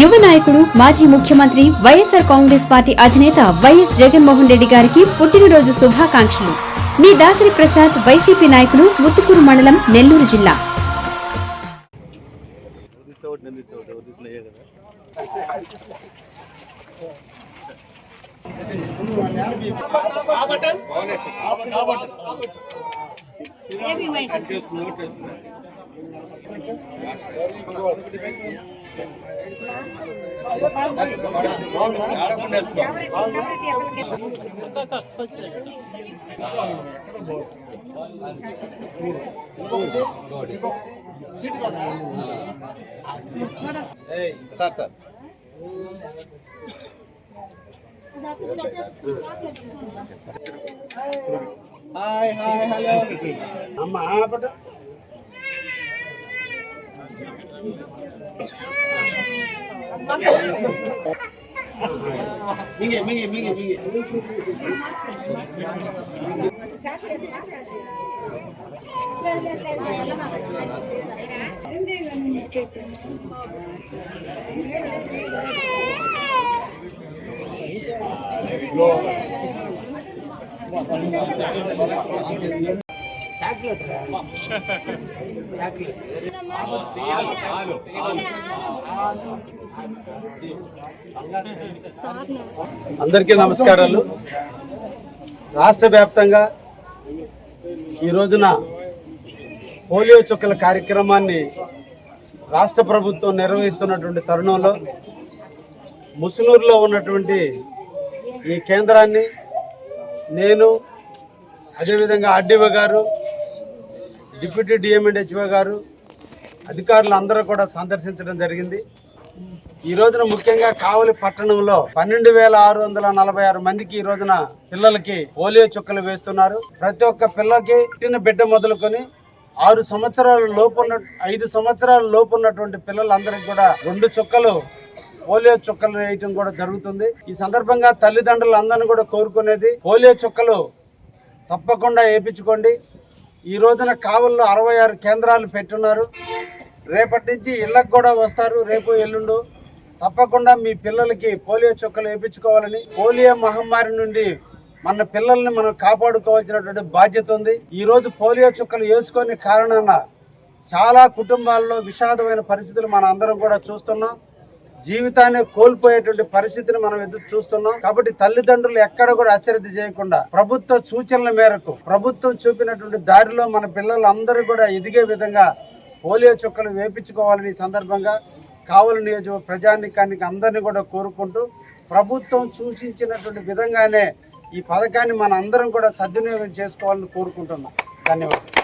యువ నాయకుడు మాజీ ముఖ్యమంత్రి వైఎస్ఆర్ కాంగ్రెస్ పార్టీ అధినేత వైఎస్ జగన్మోహన్ రెడ్డి గారికి పుట్టినరోజు శుభాకాంక్షలు. మీ దాసరి ప్రసాద్ వైసీపీ నాయకుడు ముత్తుకూరు మండలం నెల్లూరు జిల్లా. Sir sir hi hi hello అమ్మా 明给，明给，明给，明给。啥事？啥事？来来来来，那么来来。这个你这个。Go. అందరికీ నమస్కారాలు. రాష్ట్ర వ్యాప్తంగా ఈ రోజున పోలియో చుక్కల కార్యక్రమాన్ని రాష్ట్ర ప్రభుత్వం నిర్వహిస్తున్నటువంటి తరుణంలో ముసునూరులో ఉన్నటువంటి ఈ కేంద్రాన్ని నేను అదేవిధంగా ఆర్డీఓ గారు డిప్యూటీ డిఎంఎండ్హెచ్ఓ గారు అధికారులు అందరూ కూడా సందర్శించడం జరిగింది. ఈ రోజున ముఖ్యంగా కావలి పట్టణంలో పన్నెండు వేల ఆరు వందల నలభై ఆరు మందికి ఈ రోజున పిల్లలకి పోలియో చుక్కలు వేస్తున్నారు. ప్రతి ఒక్క పిల్లకి పుట్టిన బిడ్డ మొదలుకొని ఆరు సంవత్సరాల లోపు ఉన్న ఐదు సంవత్సరాల లోపు ఉన్నటువంటి పిల్లలందరికీ కూడా రెండు చుక్కలు పోలియో చుక్కలు వేయటం కూడా జరుగుతుంది. ఈ సందర్భంగా తల్లిదండ్రులు అందరిని కూడా కోరుకునేది పోలియో చుక్కలు తప్పకుండా వేయించుకోండి. ఈ రోజున కావుల్లో అరవై ఆరు కేంద్రాలు పెట్టున్నారు. రేపటి నుంచి ఇళ్ళకు కూడా వస్తారు రేపు ఎల్లుండు. తప్పకుండా మీ పిల్లలకి పోలియో చుక్కలు వేయించుకోవాలని పోలియో మహమ్మారి నుండి మన పిల్లల్ని మనం కాపాడుకోవాల్సినటువంటి బాధ్యత ఉంది. ఈ రోజు పోలియో చుక్కలు వేసుకొని కారణాన చాలా కుటుంబాల్లో విషాదమైన పరిస్థితులు మన అందరం కూడా చూస్తున్నాం. జీవితాన్ని కోల్పోయేటువంటి పరిస్థితిని మనం ఎదురు చూస్తున్నాం. కాబట్టి తల్లిదండ్రులు ఎక్కడ కూడా అశ్రద్ధ చేయకుండా ప్రభుత్వ సూచనల మేరకు ప్రభుత్వం చూపినటువంటి దారిలో మన పిల్లలందరూ కూడా ఎదిగే విధంగా పోలియో చుక్కలు వేపించుకోవాలని ఈ సందర్భంగా కావలి నియోజక ప్రజానికానికి అందరినీ కూడా కోరుకుంటూ ప్రభుత్వం సూచించినటువంటి విధంగానే ఈ పథకాన్ని మన అందరం కూడా సద్వినియోగం చేసుకోవాలని కోరుకుంటున్నాం. ధన్యవాదాలు.